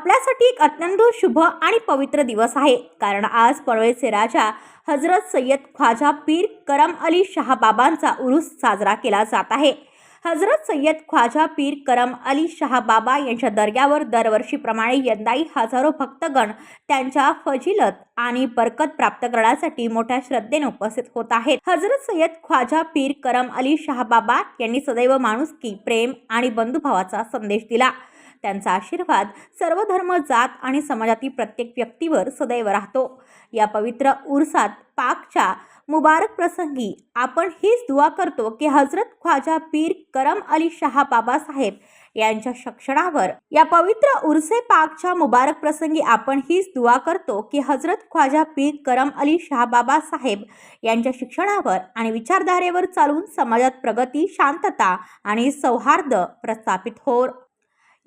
आपल्यासाठी एक अत्यंत शुभ आणि पवित्र दिवस आहे. कारण आज पळवेचे राजा हजरत सय्यद ख्वाजा पीर करम अली शहा बाबांचा उरूस साजरा केला जात आहे. हजरत सय्यद ख्वाजा पीर करम अली शहा बाबा यांच्या दर्ग्यावर दरवर्षीप्रमाणे यंदाही हजारो भक्तगण त्यांच्या फजिलत आणि बरकत प्राप्त करण्यासाठी मोठ्या श्रद्धेने उपस्थित होत आहेत. हजरत सय्यद ख्वाजा पीर करम अली शहा बाबा यांनी सदैव माणुसकी प्रेम आणि बंधुभावाचा संदेश दिला. त्यांचा आशीर्वाद सर्व धर्म जात आणि समाजातील प्रत्येक व्यक्तीवर सदैव राहतो. या पवित्र उरसात पाकच्या मुबारक प्रसंगी आपण हीच दुवा करतो की हजरत ख्वाजा पीर करम अली शहा बाबासाहेब यांच्या शिक्षणावर या पवित्र उर्से पाकच्या मुबारक प्रसंगी आपण हीच दुवा करतो की हजरत ख्वाजा पीर करम अली शहा बाबासाहेब यांच्या शिक्षणावर आणि विचारधारेवर चालून समाजात प्रगती शांतता आणि सौहार्द प्रस्थापित हो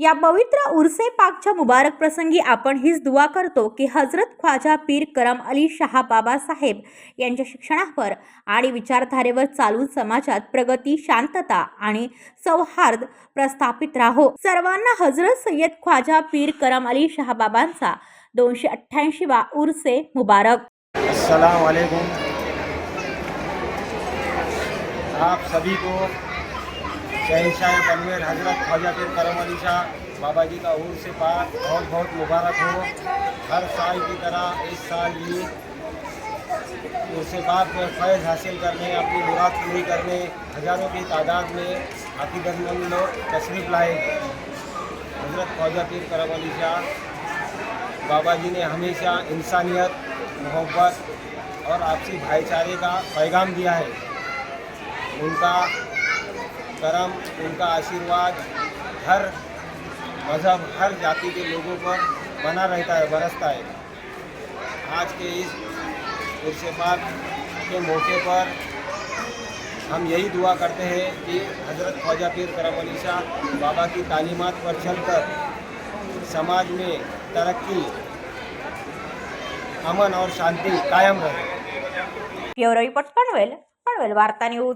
या पवित्र उर्से पाकच्या मुबारक प्रसंगी आपण हीच दुवा करतो की हजरत ख्वाजा पीर करम अली शहा बाबासाहेब यांच्या शिक्षणावर आणि विचारधारेवर चालून समाजात प्रगती शांतता आणि सौहार्द प्रस्थापित राहो. सर्वांना हजरत सय्यद ख्वाजा पीर करम अली शहा बाबांचा दोनशे अठ्ठ्याऐंशी वा उर्से मुबारक. आप सभी को शहनशाह पनवेल हज़रत ख्वाजा पीर करम अली शाह बाबा जी का उर्स से पाक, बहुत बहुत मुबारक हो। हर साल की तरह इस साल भी उर्स पाक में फैज़ हासिल करने, अपनी मुराद पूरी करने, हज़ारों की तादाद में अकीदतमंद लोग तशरीफ़ लाए। हज़रत ख्वाजा पीर करम अली शाह बाबा जी ने हमेशा इंसानियत, मोहब्बत और आपसी भाईचारे का पैगाम दिया है। उनका करम उनका आशीर्वाद हर मज़हब हर जाति के लोगों पर बना रहता है बरसता है। आज के इस उर्स पाक के मौके पर हम यही दुआ करते हैं कि हज़रत ख्वाजा पीर करम अली शाह बाबा की तालीमत पर चलकर समाज में तरक्की अमन और शांति कायम रहे। ब्युरो रिपोर्ट पनवेल पनवेल वार्ता न्यूज।